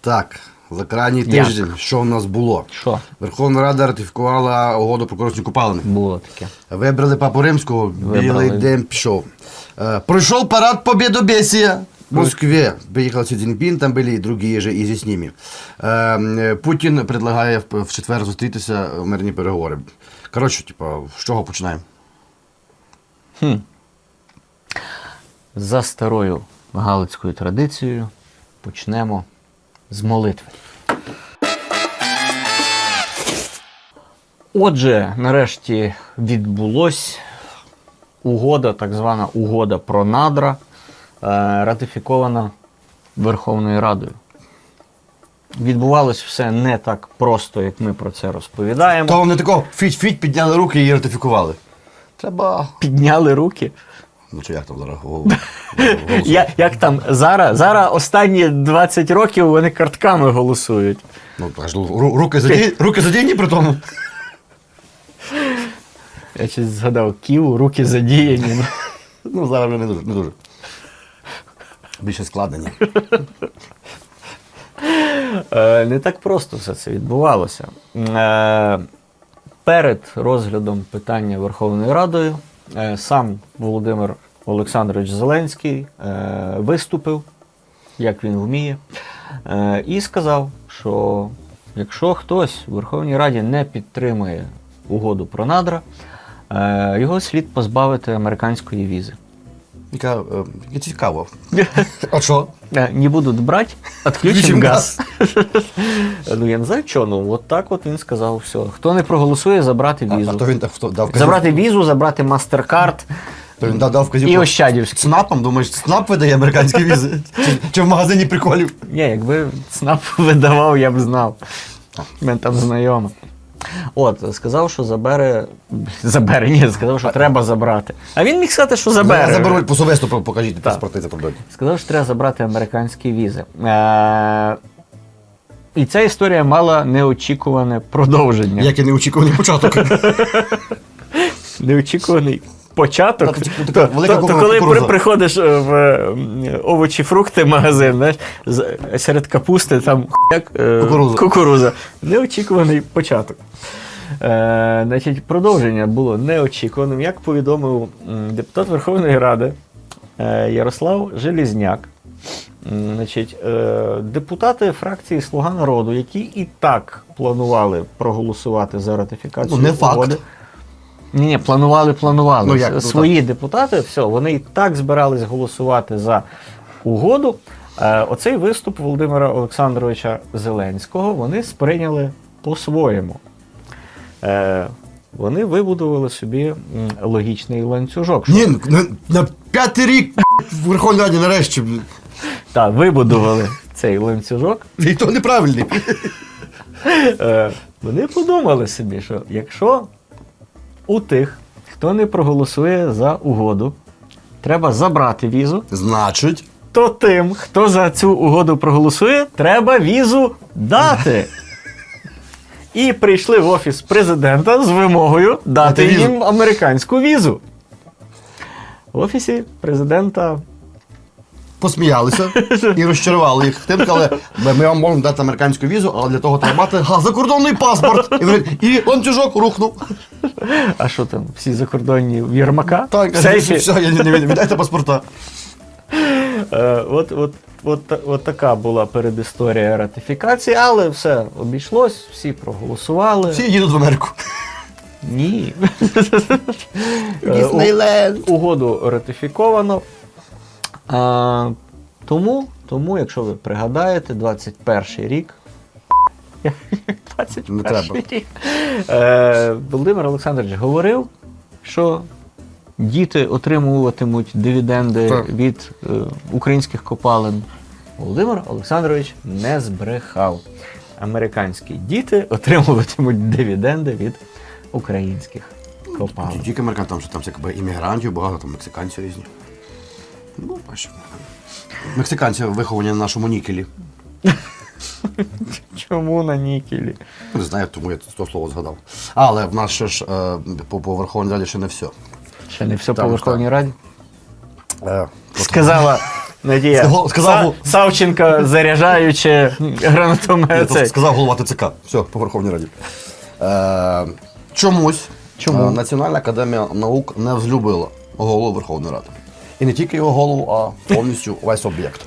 Так, за крайній Як? тиждень, що в нас було? Що Верховна Рада ратифікувала угоду про корисні купалини. було таке? Вибрали папу римського, білий Вибрали. день пішов. Е, Пройшов парад Побєдобєсія в Москве. Приїхав Сі Цзіньпін, там були і другі же, і зі ними. Е, е, Путін предлагає в, в четвер зустрітися в мирні переговори. Коротше, типа, з чого починаємо? За старою галицькою традицією почнемо з молитви. Отже, нарешті відбулось угода, так звана угода про надра, е, ратифікована Верховною Радою. Відбувалось все не так просто, як ми про це розповідаємо. То вони тако фіть-фіть підняли руки і ратифікували. Треба. Підняли руки. Ну чи як там зараз голову? Я, як там зараз, зараз останні 20 років вони картками голосують. Ну, аж ру- руки задіяні, руки задіяні при тому. Я щось згадав Ків, руки задіяні. Ну, зараз вже не дуже. Не дуже. Більше складені. Е, Не так просто все це відбувалося. Е, Перед розглядом питання Верховною Радою е, сам Володимир Олександрович Зеленський е, виступив, як він вміє, е, і сказав, що якщо хтось у Верховній Раді не підтримує угоду про надра, е, його слід позбавити американської візи. Яка, е, цікаво. А що? Э, Не будут брать, отключим Включим газ. ну я не знаю, що, ну от так от він сказав, все. Хто не проголосує, забрати візу. а то він так хто дав? Забрати візу, забрати мастер-карт То він дав, вказівку. і Ощадівський. ЦНАПом, думаєш, ЦНАП видає американські візи? Чи, чи в магазині приколів? Ні, якби ЦНАП видавав, я б знав. У мене там знайома. От, сказав, що забере. Забере, ні, сказав, що треба забрати. А він міг сказати, що забере. Я заберу посовесту, покажіть Так. паспорти закордонні. Сказав, що треба забрати американські візи. Е- і ця історія мала неочікуване продовження. Як і неочікуваний початок. Неочікуваний початок. То, то, велика то, кукурудза. коли при, приходиш е, в е, овочі, фрукти магазин, знаєш, серед капусти там як, е, Кукурудза. кукурудза. Неочікуваний початок. Е, значить, продовження було неочікуваним. Як повідомив депутат Верховної Ради е, Ярослав Желізняк, значить, е, депутати фракції Слуга народу, які і так планували проголосувати за ратифікацію Ну, не факт. угоди. Ні, ні, планували, планували. Ну, як, ну, Свої депутати, все, вони і так збирались голосувати за угоду. Е, оцей виступ Володимира Олександровича Зеленського вони сприйняли по-своєму. Е, вони вибудували собі логічний ланцюжок. що- Ні, на, на п'ятий рік в Верховній Раді нарешті. Так, вибудували цей ланцюжок. І то неправильний. Е, вони подумали собі, що якщо у тих, хто не проголосує за угоду, треба забрати візу, Значить, то тим, хто за цю угоду проголосує, треба візу дати. І прийшли в офіс президента з вимогою дати їм американську візу. В офісі президента посміялися і розчарували їх. Тим сказали, ми вам можемо дати американську візу, але для того треба мати га, закордонний паспорт. І, вони- і ланцюжок рухнув. А що там, всі закордонні в Єрмака? Так, все, я не, віддайте паспорта. Е, от, от, от, от така була передісторія ратифікації, але все обійшлось, всі проголосували. Всі їдуть в Америку. Ні. Е, Угоду ратифіковано. А, тому, тому, якщо ви пригадаєте, 21 рік. 21 Не треба. рік. Е, Володимир Олександрович говорив, що діти отримуватимуть дивіденди Так. від е, українських копалин. Володимир Олександрович не збрехав. Американські діти отримуватимуть дивіденди від українських копалин. Тільки американ, там, що там всяка іммігрантів, багато там мексиканців різні. Ну, бачимо. Мексиканці виховані на нашому нікелі. Чому на нікелі? Не знаю, тому я це слово згадав. Але в нас ще ж е, по, по Верховній Раді ще не все. Ще не все по Верховній Раді. Е, Сказала Надія. Сказав- сказав- Са- Савченко заряджаючи гранатомет. Я цей. сказав голова ТЦК. Все, по Верховній Раді. Е, чомусь Чому? е, Національна академія наук не взлюбила голову Верховної Ради. І не тільки його голову, а повністю весь об'єкт.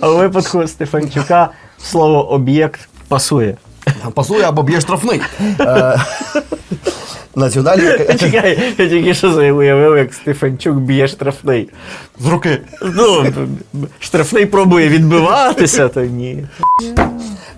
А у випадку Стефанчука слово об'єкт пасує. Пасує або б'є штрафний. Е, Чекай, я тільки що уявив, як Стефанчук б'є штрафний. з руки. Ну, штрафний пробує відбиватися, то ні.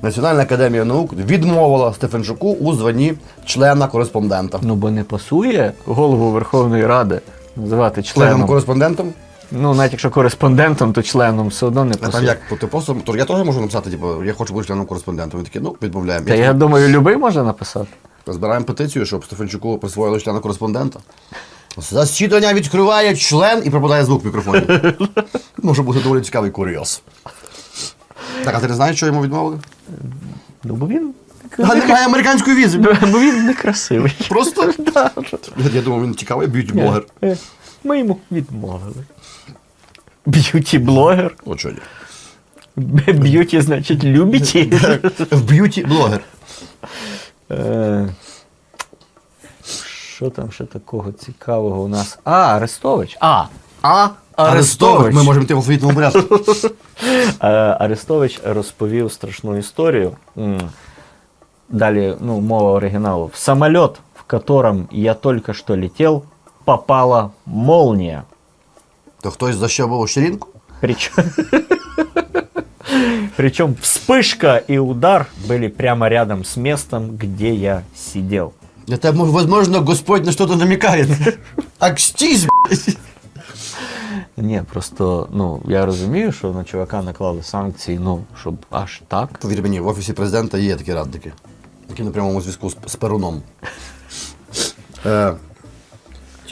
Національна академія наук відмовила Стефанчуку у званні члена кореспондента. Ну, бо не пасує голову Верховної Ради називати Членом членом. кореспондентом? Ну, навіть якщо кореспондентом, то членом все одно не А там пасує. як? Ти просто, то я теж можу написати, типу, я хочу бути членом кореспондентом. Він такий, ну, відмовляємо. Та я думаю, любий може написати. Збираємо петицію, щоб Стефанчуку присвоїли члена кореспондента. Засідання відкриває член і пропадає звук в мікрофоні. Може бути доволі цікавий курйоз. Так, а ти не знаєш, що йому відмовили? Ну, бо він. А немає американської візи. Бо він некрасивий. Просто. Я думав, він цікавий б'юті-блогер. Ми йому відмовили. Б'юті-блогер. Ні. Б'юті, значить, любіті. Б'юті-блогер. Е, Що там ще такого цікавого у нас? А, Арестович. А, а Арестович. Ми можемо йти в алфавітному порядку. Е, Арестович розповів страшну історію. М. Далі, ну, мова оригіналу. В самолет, в котором я только что летел, попала молния. То хтось защебував щерінку? Причем, причем вспышка и удар были прямо рядом с местом, где я сидел. Это, возможно, Господь на что-то намекает. Акстись, блядь. Ні, просто ну я розумію, що на чувака наклали санкції, ну щоб аж так. Повір мені, в офісі президента є такі радники, які на прямому зв'язку з, з Перуном. Е,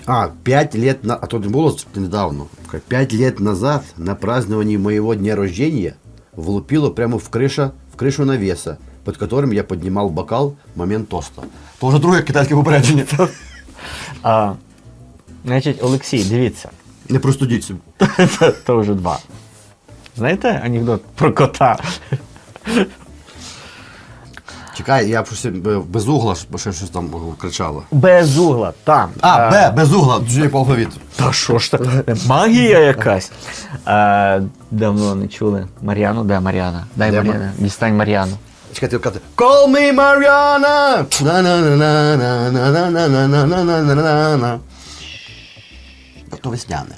а, пять лет на... А то не було недавно. Пять лет назад на праздновании моего дня рождения влупило прямо в, крыша, в крышу навеса, под которым я поднимал бокал в момент тоста. То вже друге китайське попередження. А, значить, Олексій, дивіться, Не простудіться. це, це вже два. Знаєте анекдот про кота? Чекай, я щось е, без угла ще щось там кричало. Без угла, там. А, Б, без угла, вже по алфавіту. Та що ж таке? Магія якась. А, давно не чули. Мар'яну, де Мар'яна? Дай Де Мар'яна. Дістань Мар'яну. Чекайте, казати. Call me Mariana! На-на-на-на-на-на-на-на-на-на-на-на-на. То весняне.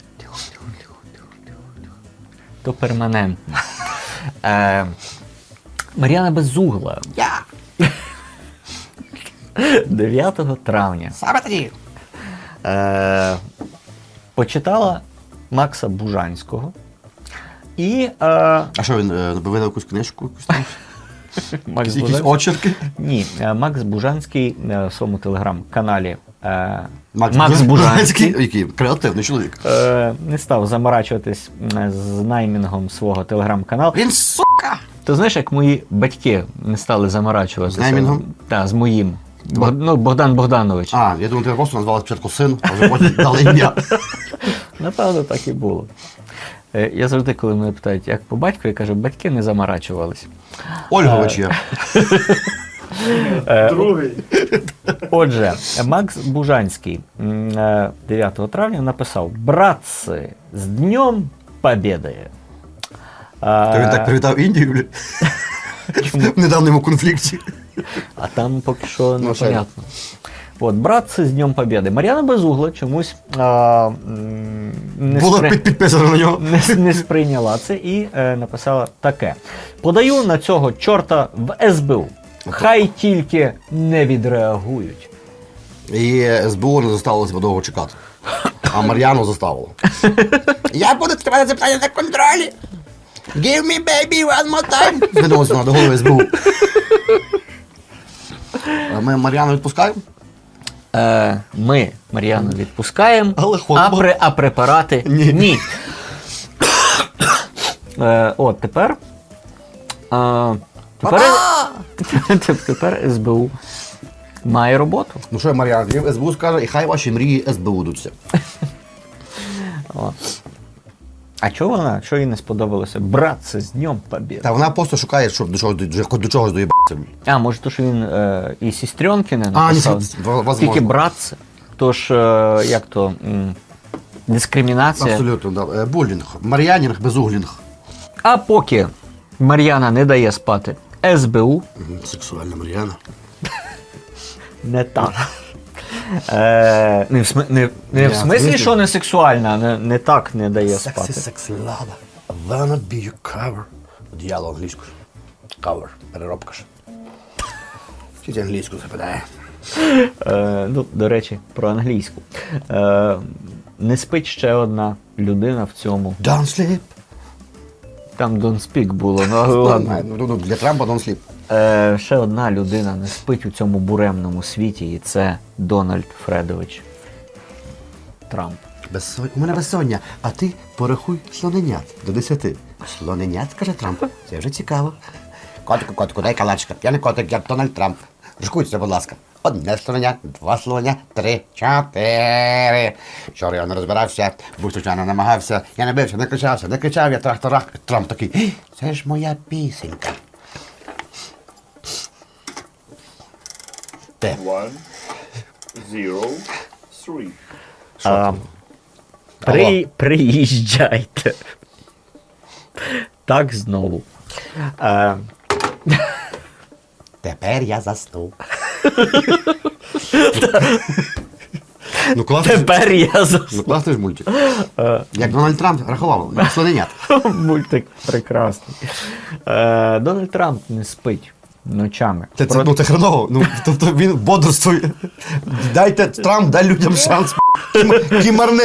То перманентно. Е, Мар'яна Безугла. Я! 9 травня. Саме тоді. Е, почитала Макса Бужанського. І е, А що він е, видав якусь книжку? Якусь там? Макс Якісь Бужанський. очерки? Ні, е, Макс Бужанський е, в своєму телеграм-каналі е, Макс, Макс Бужанський Який креативний чоловік. е, не став заморачуватись м, з наймінгом свого телеграм-каналу. Він сука! Ти знаєш, як мої батьки не стали заморачуватися? З наймінгом? Так, з моїм. Бог- ну, Богдан Богданович. А, я думаю, ти просто назвала спочатку син, а вже потім дали ім'я. Напевно, так і було. Е, Я завжди, коли мене питають, як по батькові, кажу, батьки не заморачувались. Ольгович є. Другий. Отже, Макс Бужанський м, е, 9 травня написав: Братці, з Днем Побєди. А, То він так привітав Індію, блядь. В недавньому конфлікті. а там поки що непонятно. От, братці, з Днем Побєди. Мар'яна Безугла чомусь а, не, Було спри- під- підписано на нього. не, не сприйняла це і е, написала таке: Подаю на цього чорта в СБУ. Хай тільки не відреагують. І СБУ не заставило себе довго чекати. А Мар'яну заставило. Я буду тримати це питання на контролі. Give me baby one more time. Звернулося до голови СБУ. Ми Мар'яну відпускаємо? Е, ми Мар'яну відпускаємо, Але а, пре- а препарати Ні. Е, от тепер. Е, тепер, тепер СБУ має роботу. Ну що Мар'яна, СБУ скаже, і хай ваші мрії СБУ дуться. О. А чого вона? Чого їй не сподобалося? Брат, це з Днем Побєди. Та вона просто шукає, щоб до чого до, до чогось доїбатися. А, може, то, що він е, і сестренки не А, ні, написав. во- возможно. Тільки брат. Тож, е, як то, м, дискримінація. Абсолютно, да. Е, Булінг. Мар'янінг, безуглінг. А поки Мар'яна не дає спати СБУ, Мгм, Сексуальна Мар'яна. не так. Е, не в, смі, не, не в смислі, що не сексуальна, не, не так не дає спати. секс лава. I wanna be your cover. Діяло англійською. Cover. Переробка ж. Тільки англійську запитає. Е, ну, до речі, про англійську. Е, не спить ще одна людина в цьому. Don't sleep. Там Don't Speak було, ну ладно. Ну, ну, Для Трампа don't sleep. Е, ще одна людина не спить у цьому буремному світі, і це Дональд Фредович Трамп. Безсон... У мене безсоння, а ти порахуй слоненят до десяти. Слоненят, каже Трамп. Це вже цікаво. Котику, котику, дай калачка. Я не котик, я Дональд Трамп. Рахуйте, будь ласка. Одне слонення, два слоня, три, чотири. Вчора я не розбирався, був случайно намагався. Я не бився, не кричався, не кричав, я трах-тарах. Трамп такий. Це ж моя пісенька. Де? One, zero, three. Що А, там? При, приїжджайте. Так знову. Е, Тепер я заснув. ну класно. тепер я за Ну класний ж мультик. Як Дональд Трамп рахував, як слоненят. мультик прекрасний. Е, Дональд Трамп не спить ночами. Це, це, ну, це хреново. Ну, тобто він бодрствує. Дайте Трамп, дай людям шанс. Кім- Кімарни.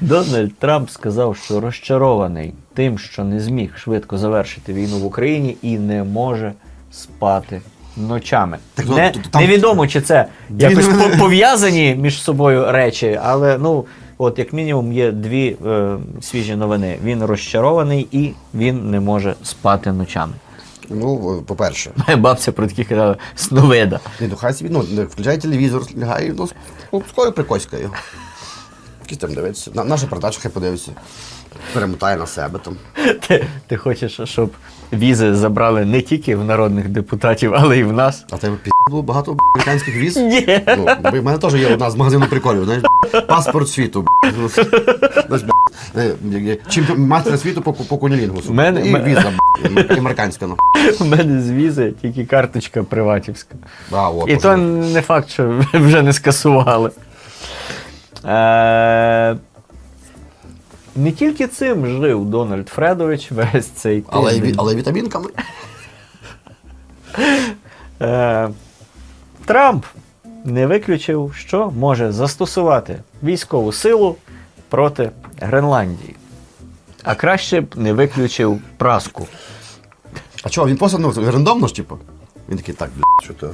Дональд Трамп сказав, що розчарований тим, що не зміг швидко завершити війну в Україні і не може спати ночами. Так, ну, не, там- невідомо, чи це якось пов'язані між собою речі, але ну, от як мінімум є дві е, свіжі новини. Він розчарований і він не може спати ночами. Ну, по-перше, Моя бабця про таких казала сновида. ні, ну хай собі, ну, не включай телевізор, лягай, ну, ну скоро його. Якийсь там дивиться. На, наша передача хай подивиться. Перемотає на себе там. Ти, ти хочеш, щоб візи забрали не тільки в народних депутатів, але й в нас. А тебе пі було багато американських віз. Ні. Ну, в мене теж є одна з магазину приколів, знаєш, паспорт світу. Ну, знаєш, мастер світу по, по кунілінгусу. Мене- І віза, б**, американська. Ну. У мене з візи тільки карточка приватівська. А, от, І то не факт, що вже не скасували. Е, не тільки цим жив Дональд Фредович весь цей але, й тиждень. але й вітамінками. Е, Трамп не виключив, що може застосувати військову силу проти Гренландії. А краще б не виключив праску. А чого, він просто ну, рандомно ж, типу? Він такий, так, блядь, що то.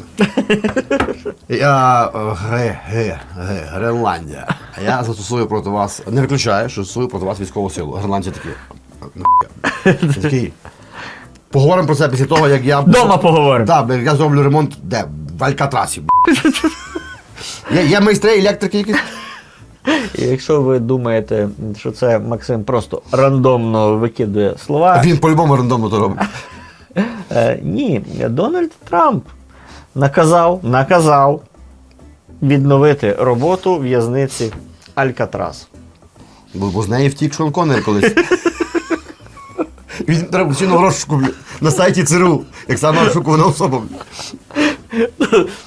Я е, ге, ге, ге, Гренландія. А я застосую проти вас, не виключаю, що застосую проти вас військову силу. Гренландці такі. Він такий. Поговоримо про це після того, як я. Дома поговоримо. Так, бля, я зроблю ремонт де? В Алькатрасі. б***ь. Є, є майстри електрики якісь? І якщо ви думаєте, що це Максим просто рандомно викидує слова, Він по-любому рандомно то робить. е, ні, Дональд Трамп наказав, наказав відновити роботу в'язниці Алькатрас. Бо, бо з неї втік Шон Коннер колись. Він треба в розшуку на сайті ЦРУ, як саме розшукувана особа.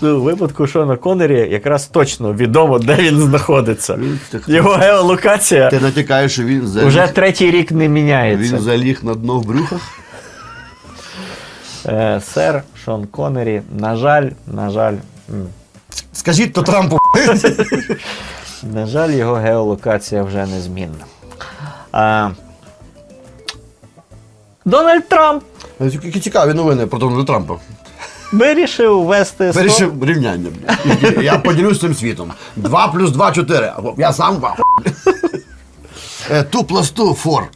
Ну, у випадку Шона Коннері якраз точно відомо, де він знаходиться. Його геолокація Ти натякаєш, що він заліг, вже третій рік не міняється. він заліг на дно в брюхах. Е, сер Шон Коннері, на жаль, на жаль, Скажіть то Трампу. на жаль, його геолокація вже незмінна. А, Дональд Трамп Які цікаві новини про Дональда Трампа. Вирішив ввести сто- Вирішив рівняння. Я поділюсь цим світом. 2 плюс 2 – 4. Я сам вам. 2 плюс 2 – 4.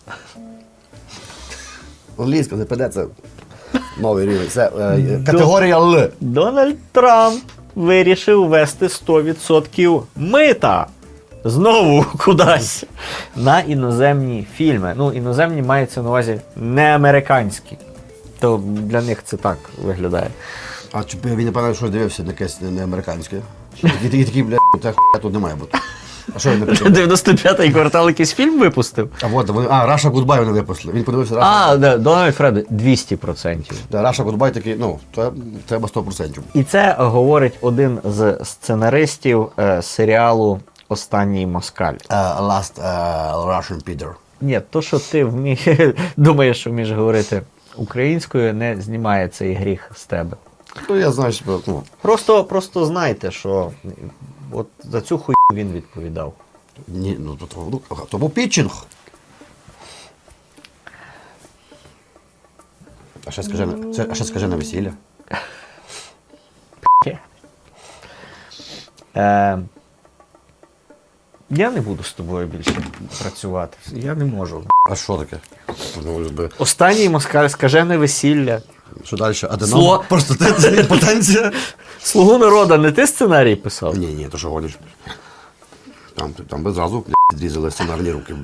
Англійська не це новий рівень. Це е, категорія Л. Дональд Трамп вирішив ввести 100% мита знову кудись на іноземні фільми. Ну, іноземні мається на увазі не американські. То для них це так виглядає. А чи він напевно щось дивився на якесь не, не американське? Такі, такі, такі, блядь, та хуйня тут не має бути. А що він не подивився? 95-й квартал якийсь фільм випустив. А от вони, а, Раша Гудбай вони випустили. Він подивився Раша. А, да, Дональд Фред 200%. Да, Раша Гудбай такий, ну, це треба 100%. І це говорить один з сценаристів е, серіалу Останній москаль. Uh, last uh, Russian Peter. Ні, то, що ти вмієш, думаєш, що вмієш говорити українською, не знімає цей гріх з тебе. Ну, я знаю, що, ну, Просто, просто знайте, що от за цю хуйню він відповідав. ні, ну, то, то, ну, то був пітчинг. А ще скажи, на- це, а ще скажи на весілля. Е, я не буду з тобою більше працювати. Я не можу. А що таке? Ну, Останній москаль скажене весілля. Що далі? Аденом? Сло- Просто ти це потенція. Слугу народа, не ти сценарій писав? Ні, ні, то що гониш. Там, там би зразу відрізали сценарні руки.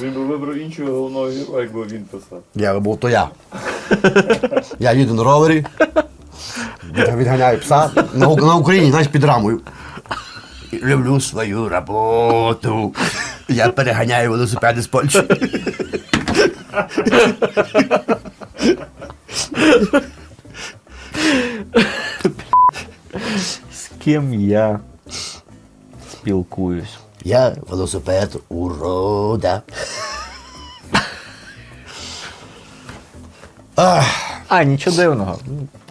Він би вибрав іншого головного героя, якби він писав. Я би був то я. Я їду на ровері, відганяю пса на, на Україні, знаєш, під рамою. Люблю свою роботу. Я переганяю велосипеди з Польщі. З ким я спілкуюсь? Я велосипед урода. А, нічого дивного.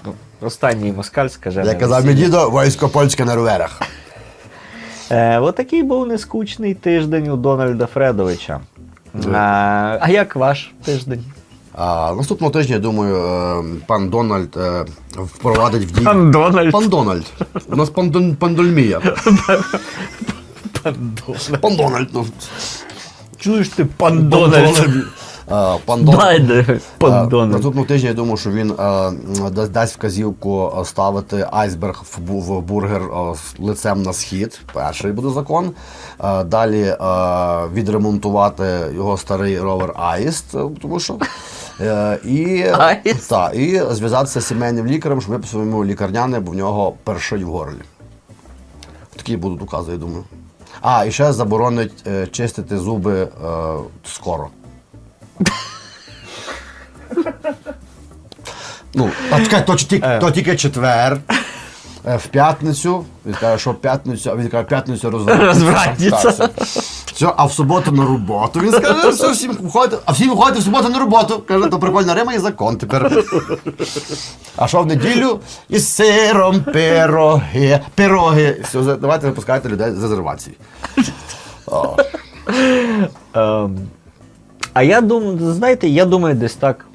Ну, Останній москаль скажене Як казав весілля. дідо, військо польське на роверах. Е, отакий був нескучний тиждень у Дональда Фредовича. А, а як ваш тиждень? А, наступного тижня, я думаю, е, пан Дональд е, впровадить в дію. Дональд. Пан Дональд. У нас пан, Дон- пандольмія. Пан Дональд. Пан Дональд. Ну, Чуєш ти, пан Дональд? А, Пан Дональд. Байде, А, пан Дональд. Наступного тижня я думаю, що він е, дасть вказівку е, ставити айсберг в, бургер е, лицем на схід. Перший буде закон. Далі відремонтувати його старий ровер Аїст, тому що. І, та, і зв'язатися з сімейним лікарем, щоб виписав йому лікарняне, бо в нього першить в горлі. Такі будуть укази, я думаю. А, і ще заборонить чистити зуби скоро. Ну, а чекай, то, тільки, то тільки четвер. Е, В п'ятницю. Він каже, що в п'ятницю, а він каже, п'ятницю. Так, все. Все, а в суботу на роботу. Він скаже, все, всім виходите, а всі виходите в суботу на роботу. Каже, то прикольна Рима і закон тепер. А що в неділю? Із сиром пироги. Пироги. Все, за- давайте випускайте людей з резервації. Ем, а я думаю, знаєте, я думаю, десь так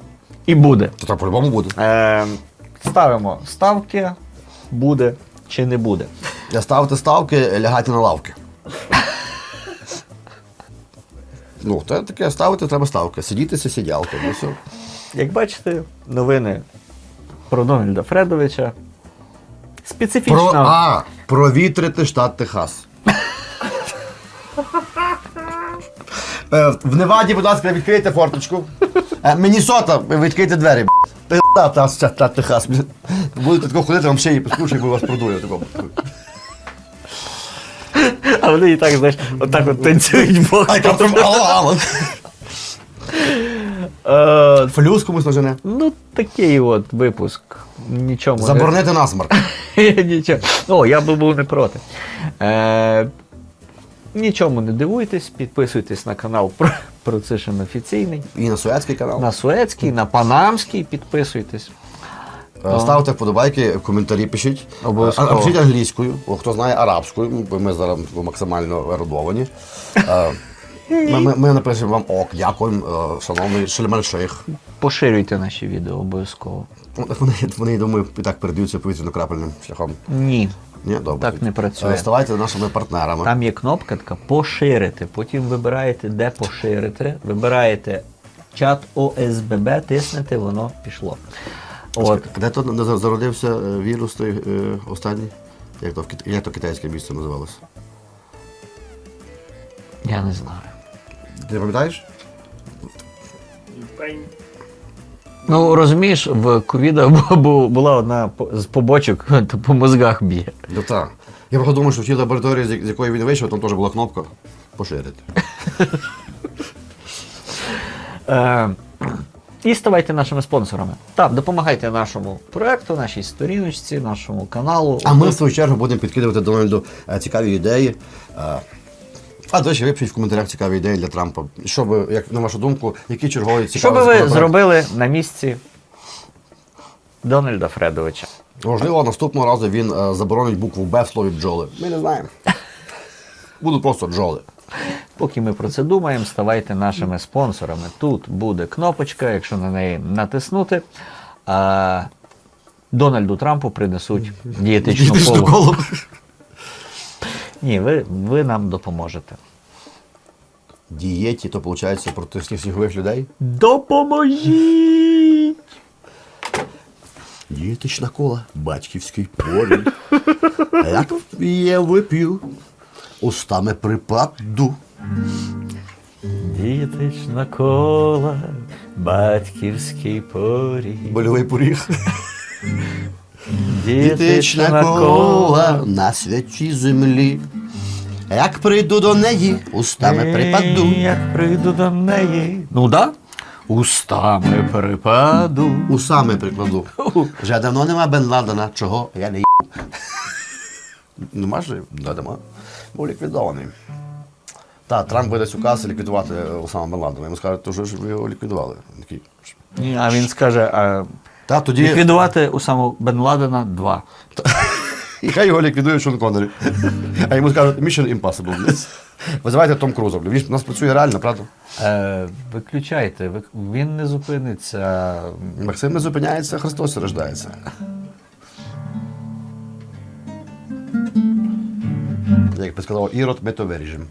і буде. То так по-любому буде. Ем, ставимо ставки, буде чи не буде. Я ставити ставки, лягати на лавки. Ну, це таке ставити треба ставки. Сидіти це сидялка. Ну, все. Як бачите, новини про Дональда Фредовича. Специфічно. Про, а, провітрити штат Техас. Е, В Неваді, будь ласка, відкрийте форточку. Е, Мінісота, відкрийте двері. б***. Пизда, та штат Техас. Будете тако ходити, вам ще її послушай, бо вас продує. тако. А вони і так, знаєш, отак от танцюють бок. Ай, там там, алло, алло. Е, Флюс комусь нажене. ну, такий от випуск. Нічому. Заборонити насмарк. Нічого. О, я би був не проти. Е, нічому не дивуйтесь, підписуйтесь на канал про, про Цишин офіційний. І на Суецький канал. На Суецький, на Панамський підписуйтесь. Е, Ставте вподобайки, коментарі пишіть. Обов'язково. А- а Пишіть англійською, О, хто знає арабською, бо ми зараз максимально ерудовані. Е, Ми, ми, ми напишемо вам ок, дякуємо, е, шановний Шельман Шейх. Поширюйте наші відео обов'язково. Вони, вони, я думаю, і так передаються повітряно-крапельним шляхом. Ні. Ні, добре. Так не працює. Ставайте нашими партнерами. Там є кнопка така поширити. Потім вибираєте, де поширити. Вибираєте чат ОСББ, тиснете, воно пішло. От. Де то не зародився е, вірус той е, останній? Як то, як то китайське місце називалося? Я не знаю. Ти не пам'ятаєш? Ну, розумієш, в ковіда бу- бу- була одна з побочок, то по мозгах б'є. Да так. Я просто думаю, що в тій лабораторії, з якої він вийшов, там теж була кнопка поширити. Е, і ставайте нашими спонсорами. Так, допомагайте нашому проекту, нашій сторіночці, нашому каналу. А ми в свою чергу будемо підкидувати Дональду е, цікаві ідеї. Е, А до речі, ви пишіть в коментарях цікаві ідеї для Трампа. Що би, як на вашу думку, які чергові цікаві Що би ви зробили на місці Дональда Фредовича? Можливо, наступного разу він е, заборонить букву Б в слові бджоли. Ми не знаємо. Будуть просто бджоли. Поки ми про це думаємо, ставайте нашими спонсорами. Тут буде кнопочка, якщо на неї натиснути. А Дональду Трампу принесуть дієтичну Дієтичну колу. Ні, ви, ви нам допоможете. Дієті, то виходить проти всіх снігових людей. Допоможіть! Дієтична кола, батьківський порій. Як я вип'ю, устами припаду. Дієтична кола, батьківський поріг. Больовий поріг. Дієтична кола. на святій землі. Як прийду до неї, устами припаду. Як прийду до неї. Ну да? Устами перепаду. Усами прикладу. Вже давно нема Бен Ладена, чого я не їм. Нема ж? Да, нема. Був ліквідований. Так, Трамп видасть указ ліквідувати Осама Бен Ладена. Йому скажуть, що ж ви його ліквідували. Такий. Ні, а він скаже, а Та тоді. ліквідувати Усаму Бен Ладена 2. І хай його ліквідує Шон Коннері. А йому скажуть Mission Impossible. Визивайте Том. Він у нас працює реально, правда? Е, виключайте, він не зупиниться. Максим не зупиняється, Христос рождається. Як би сказав Ірод, ми то виріжемо.